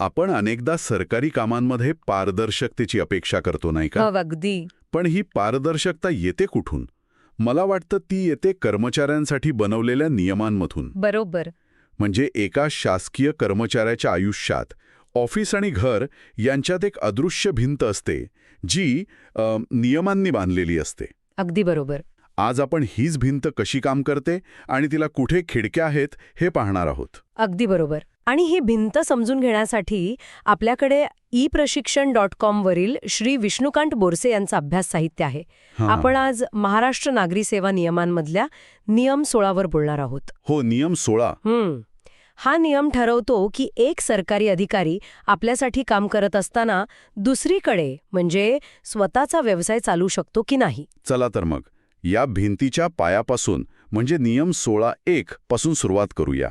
आपण अनेकदा सरकारी कामांमध्ये पारदर्शकतेची अपेक्षा करतो नाही का? हो अगदी. पण ही पारदर्शकता येते कुठून? मला वाटतं ती येते कर्मचाऱ्यांसाठी बनवलेल्या नियमांमधून. बरोबर. म्हणजे एका शासकीय कर्मचाऱ्याच्या आयुष्यात ऑफिस आणि घर यांच्यात एक अदृश्य भिंत असते जी अ, नियमांनी बांधलेली असते. अगदी बरोबर. आज आपण हीच भिंत कशी काम करते आणि तिला कुठे खिडक्या आहेत हे पाहणार आहोत. अगदी बरोबर. आणि ही भिंत समजून घेण्यासाठी आपल्याकडे ई प्रशिक्षण डॉट कॉम वरील श्री विष्णुकांत बोरसे यांचा अभ्यास साहित्य आहे. आपण आज महाराष्ट्र नागरी सेवा नियमांमधल्या नियम सोळावर बोलणार आहोत. हो नियम सोळा. हम्म. हा नियम ठरवतो की एक सरकारी अधिकारी आपल्यासाठी काम करत असताना दुसरीकडे म्हणजे स्वतःचा व्यवसाय चालू शकतो की नाही? चला तर मग. या भिंतीच्या पायापासून म्हणजे नियम सोळा एक पासून सुरुवात करूया.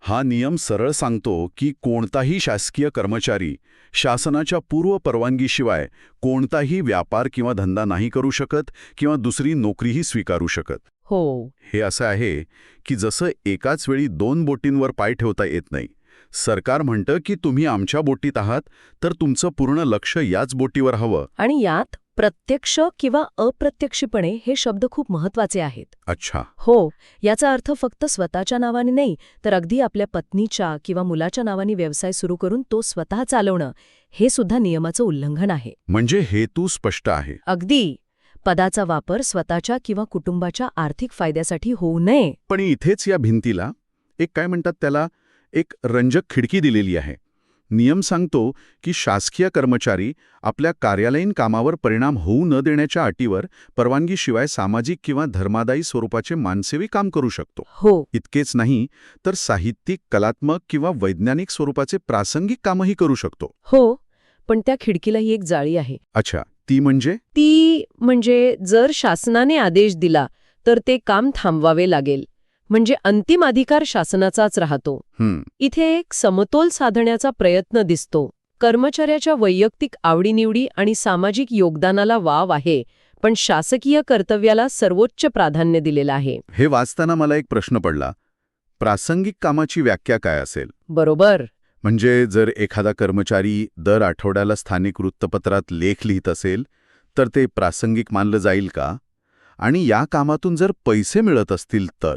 हा नियम सरळ सांगतो की कोणताही शासकीय कर्मचारी शासनाच्या पूर्व परवानगीशिवाय कोणताही व्यापार किंवा धंदा नाही करू शकत किंवा दुसरी नोकरीही स्वीकारू शकत. हो. हे असं आहे की जसं एकाच वेळी दोन बोटींवर पाय ठेवता येत नाही. सरकार म्हणतं की तुम्ही आमच्या बोटीत आहात तर तुमचं पूर्ण लक्ष याच बोटीवर हवं. आणि यात? प्रत्यक्ष किंवा अप्रत्यक्षपणे हे शब्द खूप महत्त्वाचे आहेत. अच्छा. हो याचा अर्थ फक्त स्वतःच्या नावाने नाही तर अगदी आपल्या पत्नीच्या किंवा मुलाच्या नावाने व्यवसाय सुरू करून तो स्वतः चालवणं हे सुद्धा नियमाचं उल्लंघन आहे. म्हणजे हेतू स्पष्ट आहे. अगदी. पदाचा वापर स्वतःच्या किंवा कुटुंबाच्या आर्थिक फायद्यासाठी होऊ नये. पण इथेच या भिंतीला एक काय म्हणतात त्याला एक रंजक खिडकी दिलेली आहे. नियम सांगतो की शासकीय कर्मचारी आपल्या कार्यालयीन कामावर परिणाम होऊ न देण्याच्या अटीवर परवानगीशिवाय सामाजिक किंवा धर्मादायी स्वरूपाचे मानसेवी काम करू शकतो. हो. इतकेच नाही तर साहित्यिक कलात्मक किंवा वैज्ञानिक स्वरूपाचे प्रासंगिक कामही करू शकतो. हो पण त्या खिडकीलाही एक जाळी आहे. अच्छा ती म्हणजे? ती म्हणजे जर शासनाने आदेश दिला तर ते काम थांबवावे लागेल. म्हणजे अंतिम अधिकार शासनाचाच राहतो. इथे एक समतोल साधण्याचा प्रयत्न दिसतो. कर्मचाऱ्याच्या वैयक्तिक आवडीनिवडी आणि सामाजिक योगदानाला वाव आहे पण शासकीय कर्तव्याला सर्वोच्च प्राधान्य दिलेलं आहे. हे वाचताना मला एक प्रश्न पडला. प्रासंगिक कामाची व्याख्या काय असेल? बरोबर. म्हणजे जर एखादा कर्मचारी दर आठवड्याला स्थानिक वृत्तपत्रात लेख लिहित असेल तर ते प्रासंगिक मानलं जाईल का? आणि या कामातून जर पैसे मिळत असतील तर?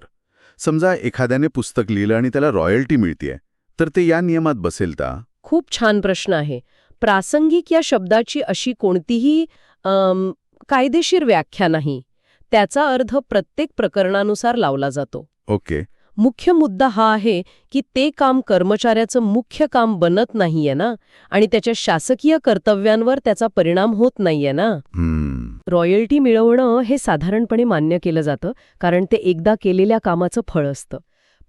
समजा एखाद्याने पुस्तक लिहिलं आणि त्याला रॉयल्टी मिळतेय तर ते या नियमात बसेल का? खूप छान प्रश्न आहे. प्रासंगिक या शब्दाची अशी कोणतीही कायदेशीर व्याख्या नाही. त्याचा अर्थ प्रत्येक प्रकरणानुसार लावला जातो. ओके. मुख्य मुद्दा हा आहे की ते काम कर्मचाऱ्याचं मुख्य काम बनत नाहीये ना? आणि त्याच्या शासकीय कर्तव्यांवर त्याचा परिणाम होत नाहीये ना? रॉयल्टी मिळवणं हे साधारणपणे मान्य केलं जातं कारण ते एकदा केलेल्या कामाचं फळ असतं.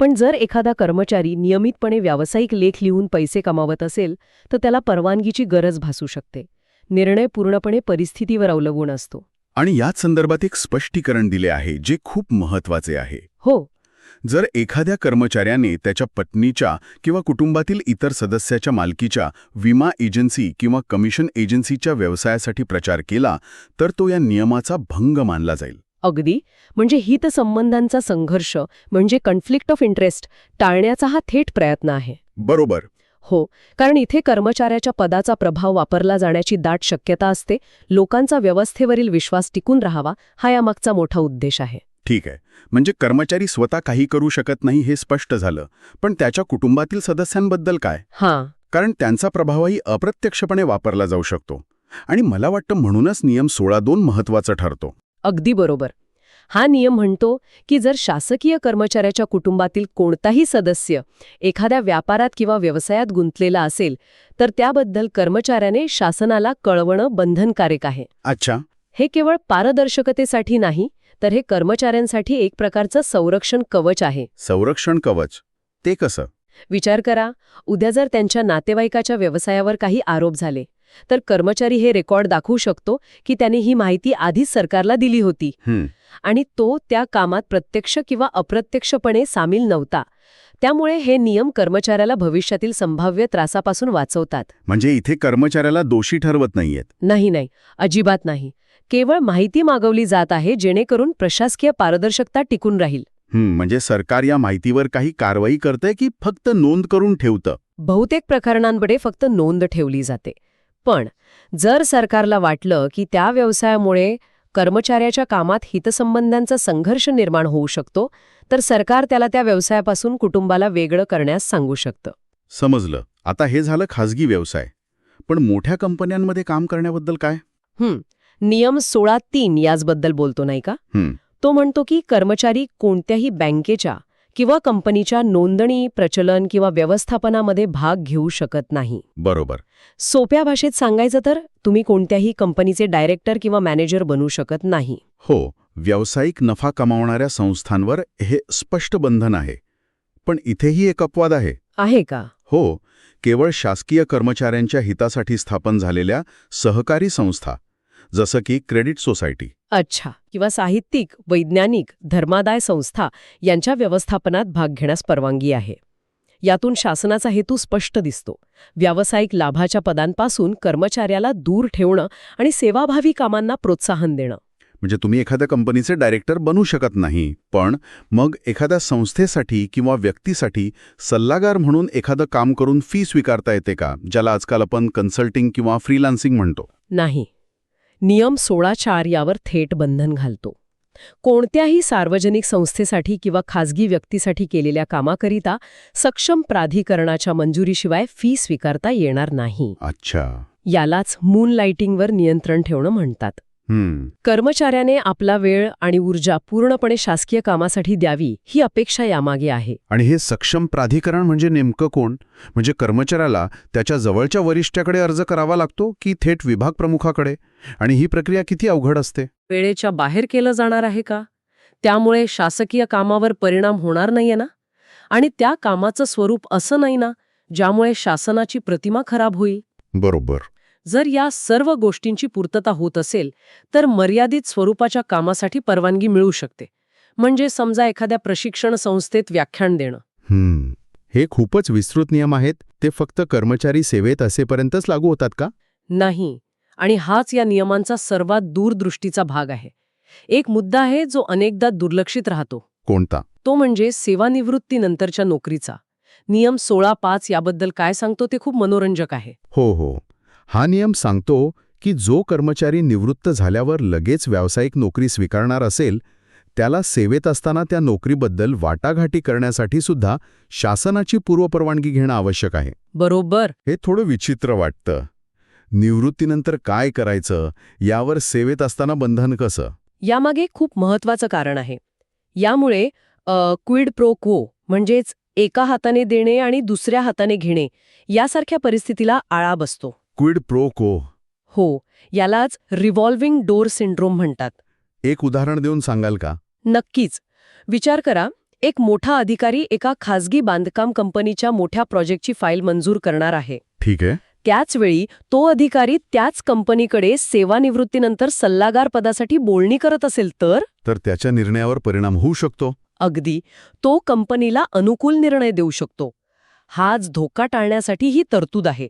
पण जर एखादा कर्मचारी नियमितपणे व्यावसायिक लेख लिहून पैसे कमावत असेल तर त्याला परवानगीची गरज भासू शकते. निर्णय पूर्णपणे परिस्थितीवर अवलंबून असतो. आणि याच संदर्भात एक स्पष्टीकरण दिले आहे जे खूप महत्त्वाचे आहे. हो. जर एखाद्या कर्मचाऱ्याने त्याच्या पत्नीच्या किंवा कुटुंबातील इतर सदस्याच्या मालकीच्या विमा एजन्सी किंवा कमिशन एजन्सीच्या व्यवसायासाठी प्रचार केला तर तो या नियमाचा भंग मानला जाईल. अगदी. म्हणजे हितसंबंधांचा संघर्ष म्हणजे कन्फ्लिक्ट ऑफ इंटरेस्ट टाळण्याचा हा थेट प्रयत्न आहे. बरोबर. हो कारण इथे कर्मचाऱ्याच्या पदाचा प्रभाव वापरला जाण्याची दाट शक्यता असते लोकांचा व्यवस्थेवरील विश्वास टिकून राहावा हा यामागचा मोठा उद्देश आहे. ठीक आहे. म्हणजे कर्मचारी स्वतः काही करू शकत नाही हे स्पष्ट झालं. पण त्याच्या कुटुंबातील सदस्यांबद्दल काय? हां. कारण त्यांचा प्रभावही अप्रत्यक्षपणे वापरला जाऊ शकतो. आणि मला वाटतं म्हणूनच नियम सोळा दोन महत्त्वाचा ठरतो. अगदी बरोबर. हा नियम म्हणतो की जर शासकीय कर्मचाऱ्याच्या कुटुंबातील कोणताही सदस्य एखाद्या व्यापारात किंवा व्यवसायात गुंतलेला असेल तर त्याबद्दल कर्मचाऱ्याने शासनाला कळवणं बंधनकारक आहे. अच्छा. हे केवळ पारदर्शकतेसाठी नाही तर हे कर्मचाऱ्यांसाठी एक प्रकारचं संरक्षण कवच आहे. संरक्षण कवच. ते कसं? विचार करा उद्या जर त्यांच्या नातेवाईकाच्या व्यवसायावर काही आरोप झाले तर कर्मचारी हे रेकॉर्ड दाखवू शकतो की त्याने ही माहिती आधीच सरकारला दिली होती. आणि तो त्या कामात प्रत्यक्ष किंवा अप्रत्यक्षपणे सामील नव्हता. त्यामुळे हे नियम कर्मचाऱ्याला भविष्यातील संभाव्य त्रासापासून वाचवतात. म्हणजे इथे कर्मचाऱ्याला दोषी ठरवत नाहीयेत? नाही नाही. अजिबात नाही. केवळ माहिती मागवली जात आहे जेणेकरून प्रशासकीय पारदर्शकता टिकून राहील. म्हणजे सरकार या माहितीवर काही कारवाई करतंय की फक्त नोंद करून ठेवतं? बहुतेक प्रकरणांकडे फक्त नोंद ठेवली जाते. पण जर सरकारला वाटलं की त्या व्यवसायामुळे कर्मचाऱ्याच्या कामात हितसंबंधांचा संघर्ष निर्माण होऊ शकतो तर सरकार त्याला त्या व्यवसायापासून कुटुंबाला वेगळं करण्यास सांगू शकतं. समजलं. आता हे झालं खाजगी व्यवसाय. पण मोठ्या कंपन्यांमध्ये काम करण्याबद्दल काय? हं, नियम सोळा तीन याचबद्दल बोलतो नाही का? तो म्हणतो की कर्मचारी कोणत्याही बँकेच्या किंवा कंपनीच्या नोंदणी प्रचलन किंवा व्यवस्थापनामध्ये भाग घेऊ शकत नाही. बरोबर. सोप्या भाषेत सांगायचं तर तुम्ही कोणत्याही कंपनीचे डायरेक्टर किंवा मॅनेजर बनू शकत नाही. हो व्यावसायिक नफा कमावणाऱ्या संस्थांवर हे स्पष्ट बंधन आहे. पण इथेही एक अपवाद आहे. आहे का? हो केवळ शासकीय कर्मचाऱ्यांच्या हितासाठी स्थापन झालेल्या सहकारी संस्था जसं की क्रेडिट सोसायटी. अच्छा. किंवा साहित्यिक वैज्ञानिक धर्मादाय संस्था यांच्या व्यवस्थापनात भाग घेण्यास परवानगी आहे. यातून शासनाचा हेतू स्पष्ट दिसतो. व्यावसायिक लाभाच्या पदांपासून कर्मचाऱ्याला दूर ठेवणं आणि सेवाभावी कामांना प्रोत्साहन देणं. म्हणजे तुम्ही एखाद्या कंपनीचे डायरेक्टर बनू शकत नाही पण मग एखाद्या संस्थेसाठी किंवा व्यक्तीसाठी सल्लागार म्हणून एखादं काम करून फी स्वीकारता येते का ज्याला आजकाल आपण कन्सल्टिंग किंवा फ्रीलान्सिंग म्हणतो? नाही. नियम सोळा चार यावर थेट बंधन घालतो. कोणत्याही सार्वजनिक संस्थेसाठी किंवा खाजगी व्यक्तीसाठी केलेल्या कामाकरिता सक्षम प्राधिकरणाच्या मंजुरीशिवाय फी स्वीकारता येणार नाही. अच्छा. यालाच मून लाइटिंगवर नियंत्रण ठेवणं म्हणतात. कर्मचाऱ्याने आपला वेळ आणि ऊर्जा पूर्णपणे शासकीय कामासाठी द्यावी ही अपेक्षा यामागे आहे. आणि हे सक्षम प्राधिकरण म्हणजे नेमकं कोण? म्हणजे कर्मचाऱ्याला त्याच्या जवळच्या वरिष्ठाकडे अर्ज करावा लागतो की थेट विभाग प्रमुखाकडे? आणि ही प्रक्रिया किती अवघड असते? वेळेच्या बाहेर केलं जाणार आहे का? त्यामुळे शासकीय कामावर परिणाम होणार नाहीये ना? आणि त्या कामाचं स्वरूप असं नाही ना ज्यामुळे शासनाची प्रतिमा खराब होईल? बरोबर. जर या सर्व गोष्टींची पूर्तता होत असेल तर मर्यादित स्वरूपाच्या कामासाठी परवानगी मिळू शकते. म्हणजे समजा एखाद्या प्रशिक्षण संस्थेत व्याख्यान देणं. हम्म. हे खूपच विस्तृत नियम आहेत. ते फक्त कर्मचारी सेवेत असेपर्यंतच लागू होतात का? नाही. आणि हाच या नियमांचा सर्वात दूरदृष्टीचा भाग आहे. एक मुद्दा आहे जो अनेकदा दुर्लक्षित राहतो. कोणता? तो म्हणजे सेवानिवृत्तीनंतरच्या नोकरीचा. नियम सोळा पाच याबद्दल काय सांगतो ते खूप मनोरंजक आहे. हो हो. हा नियम सांगतो की जो कर्मचारी निवृत्त झाल्यावर लगेच व्यावसायिक नोकरी स्वीकारणार असेल त्याला सेवेत असताना त्या नोकरीबद्दल वाटाघाटी करण्यासाठी सुद्धा शासनाची पूर्वपरवानगी घेणं आवश्यक आहे. बरोबर. हे थोडं विचित्र वाटतं. निवृत्तीनंतर काय करायचं? यावर सेवेत असताना बंधन कसं? यामागे खूप महत्वाचं कारण आहे. यामुळे क्विड प्रो क्वो म्हणजेच एका हाताने देणे आणि दुसऱ्या हाताने घेणे यासारख्या परिस्थितीला आळा बसतो. क्विड प्रो को हो यालाच रिव्हॉल्विंग डोर सिंड्रोम म्हणतात. एक उदाहरण देऊन सांगाल का? नक्कीच. विचार करा एक मोठा अधिकारी एका खाजगी बांधकाम कंपनीच्या मोठ्या प्रोजेक्टची फाईल मंजूर करणार आहे. ठीक आहे. त्याच वेळी तो अधिकारी त्याच कंपनीकडे सेवानिवृत्तीनंतर सल्लागार पदासाठी बोलणी करत असेल तर? तर त्याच्या निर्णयावर परिणाम होऊ शकतो. अगदी. तो कंपनीला अनुकूल निर्णय देऊ शकतो. हाच धोका टाळण्यासाठी ही तरतूद आहे.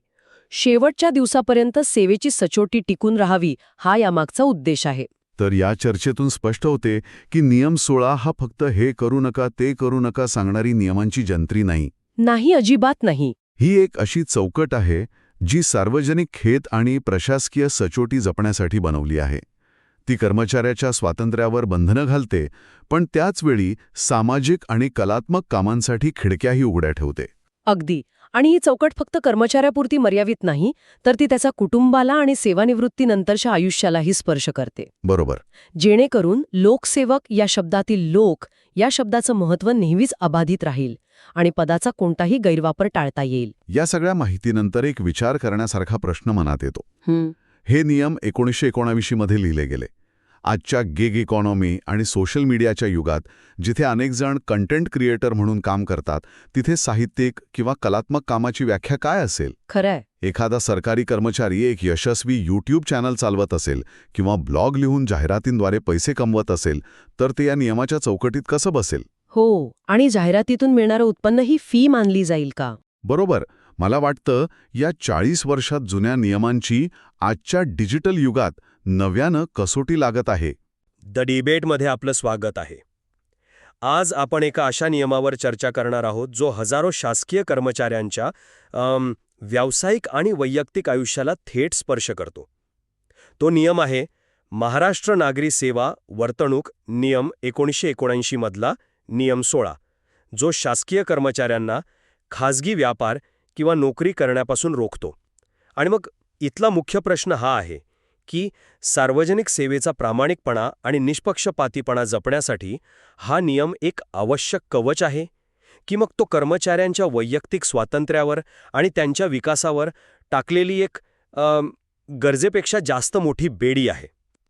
शेवटच्या दिवसापर्यंत सेवेची सचोटी टिकून राहावी हा यामागचा उद्देश आहे. तर या चर्चेतून स्पष्ट होते की नियम सोळा हा फक्त हे करू नका ते करू नका सांगणारी नियमांची जंत्री नाही. नाही अजिबात नाही. ही एक अशी चौकट आहे जी सार्वजनिक खेत आणि प्रशासकीय सचोटी जपण्यासाठी बनवली आहे. ती कर्मचाऱ्याच्या स्वातंत्र्यावर बंधनं घालते पण त्याचवेळी सामाजिक आणि कलात्मक कामांसाठी खिडक्याही उघड्या ठेवते. अगदी. आणि ही चौकट फक्त कर्मचाऱ्यापुरती मर्यादित नाही तर ती त्याचा कुटुंबाला आणि सेवानिवृत्तीनंतरच्या आयुष्यालाही स्पर्श करते. बरोबर. जेणेकरून लोकसेवक या शब्दातील लोक या शब्दाचं महत्त्व नेहमीच अबाधित राहील आणि पदाचा कोणताही गैरवापर टाळता येईल. या सगळ्या माहितीनंतर एक विचार करण्यासारखा प्रश्न मनात येतो. हे नियम एकोणीसशे एकोणावीसशी मध्ये लिहिले गेले. आजच्या गिग इकॉनॉमी आणि सोशल मीडियाच्या युगात जिथे अनेक जण कंटेंट क्रिएटर म्हणून काम करतात तिथे साहित्यिक किंवा कलात्मक कामाची व्याख्या काय असेल? खरंय. एखादा सरकारी कर्मचारी एक यशस्वी यूट्यूब चॅनल चालवत असेल किंवा ब्लॉग लिहून जाहिरातींद्वारे पैसे कमवत असेल तर ते या नियमाच्या चौकटीत कसं बसेल? हो आणि जाहिरातीतून मिळणारं उत्पन्न ही फी मानली जाईल का? बरोबर. मला वाटतं या चाळीस वर्षात जुन्या नियमांची आजच्या डिजिटल युगात नव्यानं कसोटी लागत आहे. द डिबेटमध्ये आपलं स्वागत आहे. आज आपण एका अशा नियमावर चर्चा करणार आहोत जो हजारो शासकीय कर्मचाऱ्यांच्या व्यावसायिक आणि वैयक्तिक आयुष्याला थेट स्पर्श करतो. तो नियम आहे महाराष्ट्र नागरी सेवा वर्तणूक नियम एकोणीसशे एकोणऐंशी मधला नियम सोळा जो शासकीय कर्मचाऱ्यांना खाजगी व्यापार किंवा नोकरी करण्यापासून रोखतो. आणि मग इथला मुख्य प्रश्न हा आहे की सार्वजनिक सेवेचा प्रामाणिकपणा आणि निष्पक्षपातीपणा जपण्यासाठी हा नियम एक आवश्यक कवच आहे की मग तो कर्मचाऱ्यांच्या वैयक्तिक स्वातंत्र्यावर आणि त्यांच्या विकासावर टाकलेली एक अम, गरजेपेक्षा जास्त मोठी बेडी आहे.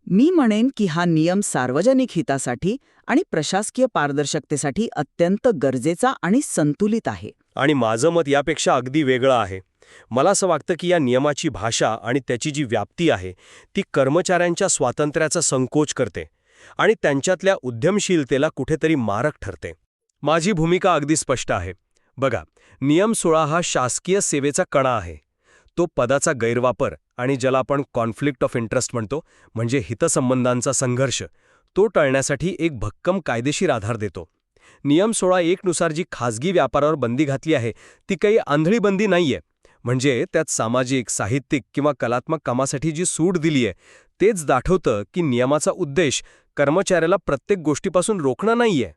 मी म्हणेन की हा नियम सार्वजनिक हितासाठी आणि प्रशासकीय पारदर्शकतेसाठी अत्यंत गरजेचा आणि संतुलित आहे. आणि माझं मत यापेक्षा अगदी वेगळं आहे. मला असं वाटतं की या नियमाची भाषा आणि त्याची जी व्याप्ती आहे ती कर्मचाऱ्यांच्या स्वातंत्र्याचा संकोच करते आणि त्यांच्यातल्या उद्यमशीलतेला कुठेतरी मारक ठरते. माझी भूमिका अगदी स्पष्ट आहे. बघा नियम सोळा हा शासकीय सेवेचा कणा आहे. तो पदाचा गैरवापर आणि ज्याला आपण कॉन्फ्लिक्ट ऑफ इंटरेस्ट म्हणतो म्हणजे हितसंबंधांचा संघर्ष तो टळण्यासाठी एक भक्कम कायदेशीर आधार देतो. नियम सोळा एकनुसार जी खाजगी व्यापारावर बंदी घातली आहे ती काही आंधळी बंदी नाहीये. म्हणजे त्यात सामाजिक साहित्यिक किंवा कलात्मक कामासाठी जी सूट दिली आहे तेच दाखवतं की नियमाचा उद्देश कर्मचाऱ्याला प्रत्येक गोष्टीपासून रोखणं नाहीये.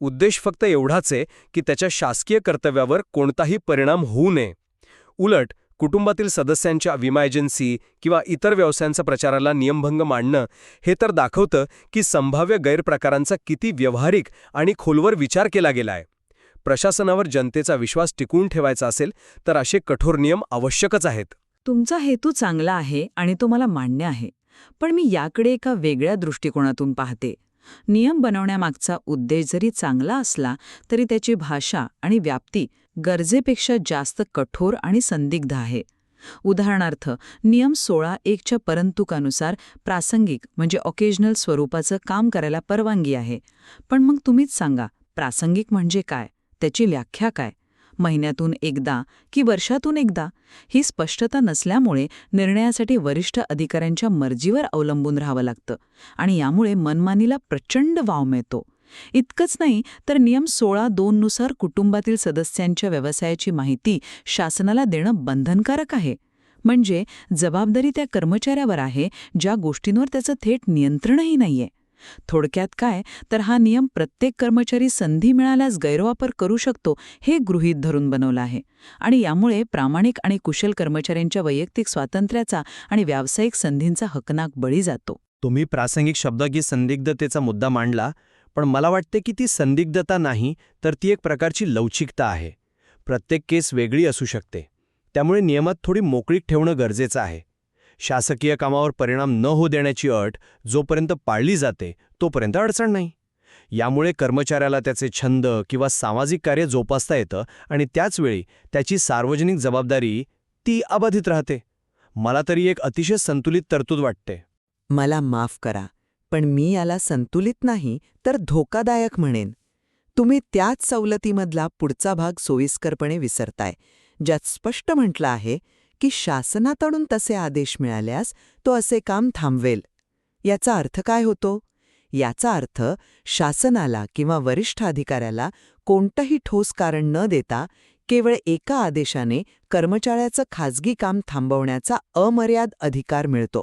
उद्देश फक्त एवढाच आहे की त्याच्या शासकीय कर्तव्यावर कोणताही परिणाम होऊ नये. उलट कुटुंबातील सदस्यांच्या विमा एजन्सी किंवा इतर व्यवसायांचा प्रचाराला नियमभंग मांडणं हे तर दाखवतं की संभाव्य गैरप्रकारांचा किती व्यावहारिक आणि खोलवर विचार केला गेलाय. प्रशासनावर जनतेचा विश्वास टिकवून ठेवायचा असेल तर असे कठोर नियम आवश्यकच आहेत. तुमचा हेतू चांगला आहे आणि तो मला मान्य आहे पण मी याकडे एका वेगळ्या दृष्टिकोनातून पाहते. नियम बनवण्यामागचा उद्देश जरी चांगला असला तरी त्याची भाषा आणि व्याप्ती गरजेपेक्षा जास्त कठोर आणि संदिग्ध आहे. उदाहरणार्थ नियम सोळा एकच्या परंतुकानुसार प्रासंगिक म्हणजे ऑकेजनल स्वरूपाचं काम करायला परवानगी आहे. पण मग तुम्हीच सांगा प्रासंगिक म्हणजे काय? त्याची व्याख्या काय? महिन्यातून एकदा की वर्षातून एकदा? ही स्पष्टता नसल्यामुळे निर्णयासाठी वरिष्ठ अधिकाऱ्यांच्या मर्जीवर अवलंबून राहावं लागतं आणि यामुळे मनमानीला प्रचंड वाव मिळतो. इतकंच नाही तर नियम सोळा दोननुसार कुटुंबातील सदस्यांच्या व्यवसायाची माहिती शासनाला देणं बंधनकारक आहे. म्हणजे जबाबदारी त्या कर्मचाऱ्यावर आहे ज्या गोष्टींवर त्याचं थेट नियंत्रणही नाहीये. थोडक्यात काय? तर हा नियम प्रत्येक कर्मचारी संधी मिळाल्यास गैरवापर करू शकतो हे गृहीत धरून बनवलं आहे. आणि यामुळे प्रामाणिक आणि कुशल कर्मचाऱ्यांच्या वैयक्तिक स्वातंत्र्याचा आणि व्यावसायिक संधींचा हकनाक बळी जातो. तुम्ही प्रासंगिक शब्द की संदिग्धतेचा मुद्दा मांडला पण मला वाटते की ती संदिग्धता नाही तर ती एक प्रकारची लवचिकता आहे. प्रत्येक केस वेगळी असू शकते. त्यामुळे नियमात थोडी मोकळीक ठेवणं गरजेचं आहे. शासकीय कामावर परिणाम न होऊ देण्याची अट जोपर्यंत पाळली जाते तोपर्यंत अडचण नाही. यामुळे कर्मचाऱ्याला त्याचे छंद किंवा सामाजिक कार्य जोपासता येतं आणि त्याचवेळी त्याची सार्वजनिक जबाबदारी ती अबाधित राहते. मला तरी एक अतिशय संतुलित तरतूद वाटते. मला माफ करा पण मी याला संतुलित नाही तर धोकादायक म्हणेन. तुम्ही त्याच सवलतीमधला पुढचा भाग सोयीस्करपणे विसरताय ज्यात स्पष्ट म्हटलं आहे की शासनाकडून तसे आदेश मिळाल्यास तो असे काम थांबवेल. याचा अर्थ काय होतो? याचा अर्थ शासनाला किंवा वरिष्ठ अधिकाऱ्याला कोणतंही ठोस कारण न देता केवळ एका आदेशाने कर्मचाऱ्याचं खाजगी काम थांबवण्याचा अमर्याद अधिकार मिळतो.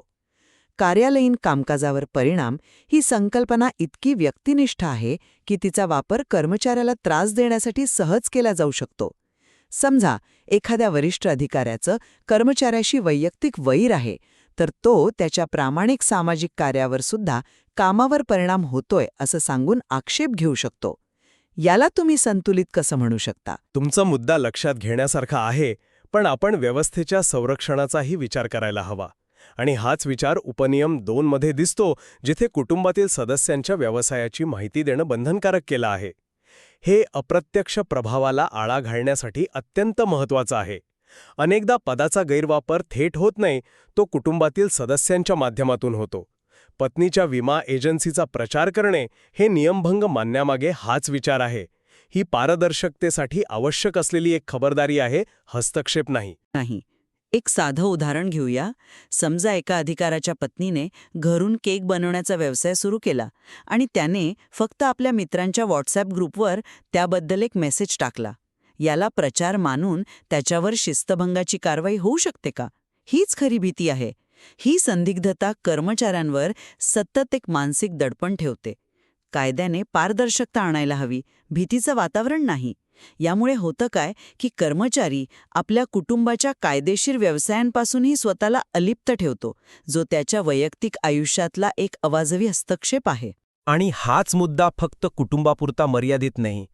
कार्यालयीन कामकाजावर परिणाम ही संकल्पना इतकी व्यक्तिनिष्ठ आहे की तिचा वापर कर्मचाऱ्याला त्रास देण्यासाठी सहज केला जाऊ शकतो. समजा एखाद्या वरिष्ठ अधिकाऱ्याचं कर्मचाऱ्याशी वैयक्तिक वैर आहे तर तो त्याच्या प्रामाणिक सामाजिक कार्यावर सुद्धा कामावर परिणाम होतोय असं सांगून आक्षेप घेऊ शकतो. याला तुम्ही संतुलित कसं म्हणू शकता? तुमचा मुद्दा लक्षात घेण्यासारखा आहे पण आपण व्यवस्थेच्या संरक्षणाचाही विचार करायला हवा. आणि हाच विचार उपनियम दोन मध्ये दिसतो जिथे कुटुंबातील सदस्यांच्या व्यवसायाची माहिती देणं बंधनकारक केलं आहे. हे अप्रत्यक्ष प्रभावाला आळा घालण्यासाठी अत्यंत महत्वाचं आहे. अनेकदा पदाचा गैरवापर थेट होत नाही तो कुटुंबातील सदस्यांच्या माध्यमातून होतो. पत्नीच्या विमा एजन्सीचा प्रचार करणे हे नियमभंग मानण्यामागे हाच विचार आहे. ही पारदर्शकतेसाठी आवश्यक असलेली एक खबरदारी आहे हस्तक्षेप नाही. नाही. एक साधं उदाहरण घेऊया. समजा एका अधिकाराच्या पत्नीने घरून केक बनवण्याचा व्यवसाय सुरू केला आणि त्याने फक्त आपल्या मित्रांच्या व्हॉट्सॲप ग्रुपवर त्याबद्दल एक मेसेज टाकला. याला प्रचार मानून त्याच्यावर शिस्तभंगाची कारवाई होऊ शकते का? हीच खरी भीती आहे. ही संदिग्धता कर्मचाऱ्यांवर सतत एक मानसिक दडपण ठेवते. कायद्याने पारदर्शकता आणायला हवी. भीतीचं वातावरण नाही. यामुळे होतं काय की कर्मचारी आपल्या कुटुंबाच्या कायदेशीर व्यवसायांपासूनही स्वतःला अलिप्त ठेवतो जो त्याच्या वैयक्तिक आयुष्यातला एक अवाजवी हस्तक्षेप आहे. आणि हाच मुद्दा फक्त कुटुंबापुरता मर्यादित नाही.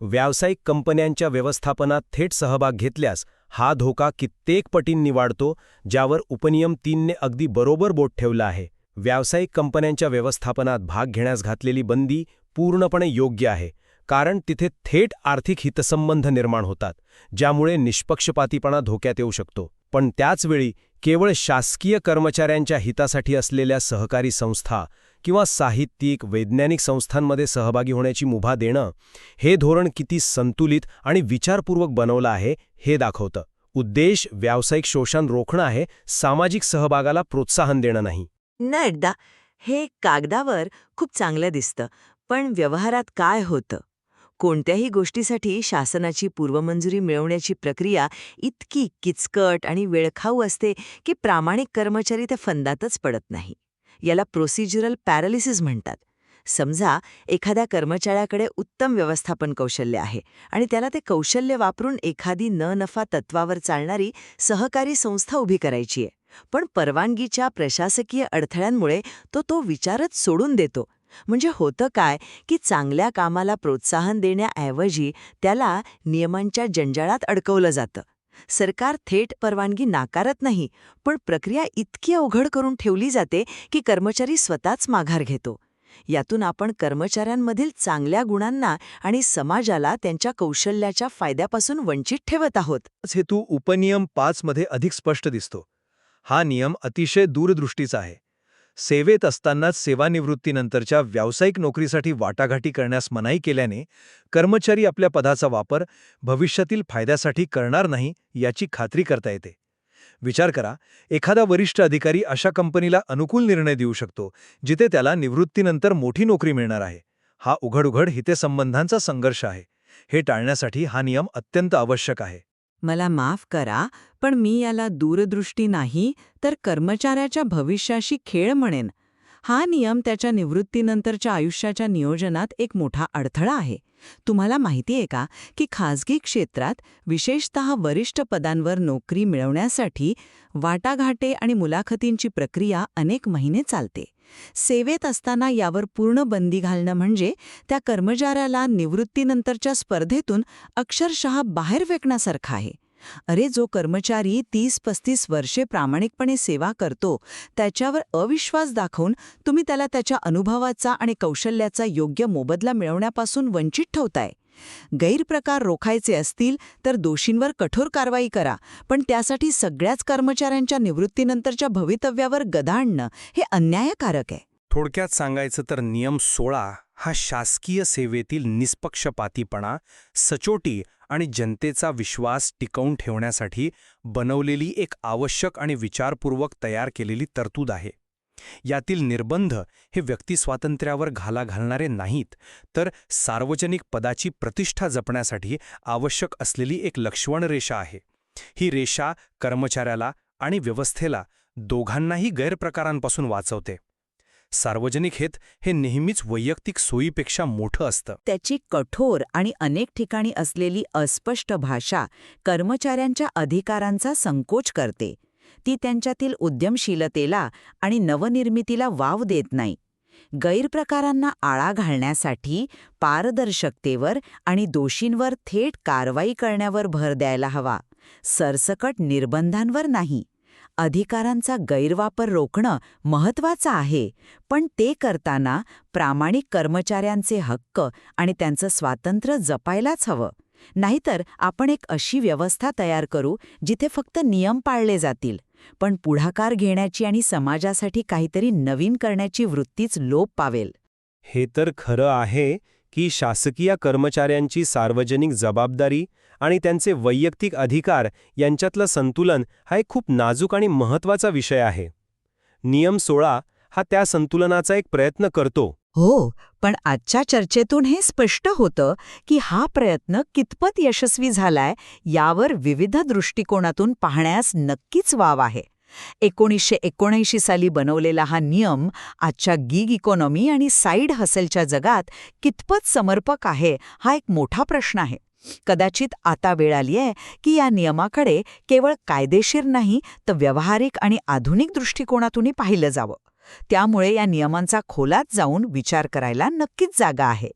व्यावसायिक कंपन्यांच्या व्यवस्थापनात थेट सहभाग घेतल्यास हा धोका कित्येक पटींनी वाढतो ज्यावर उपनियम तीनने अगदी बरोबर बोट ठेवलं आहे. व्यावसायिक कंपन्यांच्या व्यवस्थापनात भाग घेण्यास घातलेली बंदी पूर्णपणे योग्य आहे. कारण तिथे थेट आर्थिक हितसंबंध निर्माण होतात ज्यामुळे निष्पक्षपातीपणा धोक्यात येऊ शकतो. पण त्याचवेळी केवळ शासकीय कर्मचाऱ्यांच्या हितासाठी असलेल्या सहकारी संस्था किंवा साहित्यिक वैज्ञानिक संस्थांमध्ये सहभागी होण्याची मुभा देणं हे धोरण किती संतुलित आणि विचारपूर्वक बनवलं आहे हे दाखवतं. उद्देश व्यावसायिक शोषण रोखणं आहे सामाजिक सहभागाला प्रोत्साहन देणं नाही. न एकदा हे कागदावर खूप चांगलं दिसतं पण व्यवहारात काय होतं? कोणत्याही गोष्टीसाठी शासनाची पूर्वमंजुरी मिळवण्याची प्रक्रिया इतकी किचकट आणि वेळखाऊ असते की प्रामाणिक कर्मचारी त्या फंदातच पडत नाही. याला प्रोसिज्युरल पॅरालिसिस म्हणतात. समजा एखाद्या कर्मचाऱ्याकडे उत्तम व्यवस्थापन कौशल्य आहे आणि त्याला ते कौशल्य वापरून एखादी न नफा तत्वावर चालणारी सहकारी संस्था उभी करायची आहे. पण परवानगीच्या प्रशासकीय अडथळ्यांमुळे तो तो विचारच सोडून देतो. म्हणजे होतं काय की चांगल्या कामाला प्रोत्साहन देण्याऐवजी त्याला नियमांच्या जंजाळात अडकवलं जातं. सरकार थेट परवानगी नाकारत नाही पण प्रक्रिया इतकी अवघड करून ठेवली जाते की कर्मचारी स्वतःच माघार घेतो. यातून आपण कर्मचाऱ्यांमधील चांगल्या गुणांना आणि समाजाला त्यांच्या कौशल्याच्या फायद्यापासून वंचित ठेवत आहोत. हेतू उपनियम पाच मध्ये अधिक स्पष्ट दिसतो. हा नियम अतिशय दूरदृष्टीचा आहे. सेवेत असतानाच सेवानिवृत्तीनंतरच्या व्यावसायिक नोकरीसाठी वाटाघाटी करण्यास मनाई केल्याने कर्मचारी आपल्या पदाचा वापर भविष्यातील फायद्यासाठी करणार नाही याची खात्री करता येते. विचार करा एखादा वरिष्ठ अधिकारी अशा कंपनीला अनुकूल निर्णय देऊ शकतो जिथे त्याला निवृत्तीनंतर मोठी नोकरी मिळणार आहे. हा उघडउघड हितेसंबंधांचा संघर्ष आहे. हे टाळण्यासाठी हा नियम अत्यंत आवश्यक आहे. मला माफ करा पण मी याला दूरदृष्टी नाही तर कर्मचाऱ्याच्या भविष्याशी खेळ म्हणेन. हा नियम त्याच्या निवृत्तीनंतरच्या आयुष्याच्या नियोजनात एक मोठा अडथळा आहे. तुम्हाला माहिती आहे का की खाजगी क्षेत्रात विशेषत वरिष्ठ पदांवर नोकरी मिळवण्यासाठी वाटाघाटे आणि मुलाखतींची प्रक्रिया अनेक महिने चालते. सेवेत असताना यावर पूर्ण बंदी घालणं म्हणजे त्या कर्मचाऱ्याला निवृत्तीनंतरच्या स्पर्धेतून अक्षरशः बाहेर फेकण्यासारखं आहे. अरे जो कर्मचारी तीस पस्तीस वर्षे प्रामाणिकपणे सेवा करतो त्याच्यावर अविश्वास दाखवून तुम्ही त्याला त्याच्या अनुभवाचा आणि कौशल्याचा योग्य मोबदला मिळवण्यापासून वंचित ठेवताय. गैरप्रकार रोखायचे असतील तर दोषींवर कठोर कारवाई करा पण त्यासाठी सगळ्याच कर्मचाऱ्यांच्या निवृत्तीनंतरच्या भवितव्यावर गदा आणणं हे अन्यायकारक आहे. थोडक्यात सांगायचं तर नियम सोळा हा शासकीय सेवेतील निष्पक्षपातीपणा सचोटी आणि जनतेचा विश्वास टिकवून ठेवण्यासाठी बनवलेली एक आवश्यक आणि विचारपूर्वक तयार केलेली तरतूद आहे. यातील निर्बंध हे व्यक्तिस्वातंत्र्यावर घाला घालणारे नाहीत तर सार्वजनिक पदाची प्रतिष्ठा जपण्यासाठी आवश्यक असलेली एक लक्ष्मणरेषा आहे. ही रेषा कर्मचाऱ्याला आणि व्यवस्थेला दोघांनाही गैरप्रकारांपासून वाचवते. सार्वजनिक हित हे नेहमीच वैयक्तिक सोयीपेक्षा मोठं असतं. त्याची कठोर आणि अनेक ठिकाणी असलेली अस्पष्ट भाषा कर्मचाऱ्यांच्या अधिकारांचा संकोच करते. ती त्यांच्यातील उद्यमशीलतेला आणि नवनिर्मितीला वाव देत नाही. गैरप्रकारांना आळा घालण्यासाठी पारदर्शकतेवर आणि दोषींवर थेट कारवाई करण्यावर भर द्यायला हवा. सरसकट निर्बंधांवर नाही. अधिकारांचा गैरवापर रोखणं महत्त्वाचं आहे. पण ते करताना प्रामाणिक कर्मचाऱ्यांचे हक्क आणि त्यांचं स्वातंत्र्य जपायलाच हवं. नाहीतर आपण एक अशी व्यवस्था तयार करू जिथे फक्त नियम पाळले जातील. पण पुढाकार घेण्याची आणि समाजासाठी काहीतरी नवीन करण्याची वृत्तीच लोप पावेल. हे तर खरं आहे की शासकीय कर्मचाऱ्यांची सार्वजनिक जबाबदारी आणि त्यांचे वैयक्तिक अधिकार यांच्यातलं संतुलन हा एक खूप नाजूक आणि महत्त्वाचा विषय आहे. नियम सोळा हा त्या संतुलनाचा एक प्रयत्न करतो. हो पण आजच्या चर्चेतून हे स्पष्ट होतं की हा प्रयत्न कितपत यशस्वी झालाय यावर विविध दृष्टिकोनातून पाहण्यास नक्कीच वाव आहे. एकोणीसशे एकोणऐंशी साली बनवलेला हा नियम आजच्या गिग इकॉनॉमी आणि साईड हसेलच्या जगात कितपत समर्पक आहे हा एक मोठा प्रश्न आहे. कदाचित आता वेळ आली आहे की या नियमाकडे केवळ कायदेशीर नाही तर व्यावहारिक आणि आधुनिक दृष्टिकोनातूनही पाहिलं जावं. त्यामुळे या नियमांचा खोलात जाऊन विचार करायला नक्कीच जागा आहे.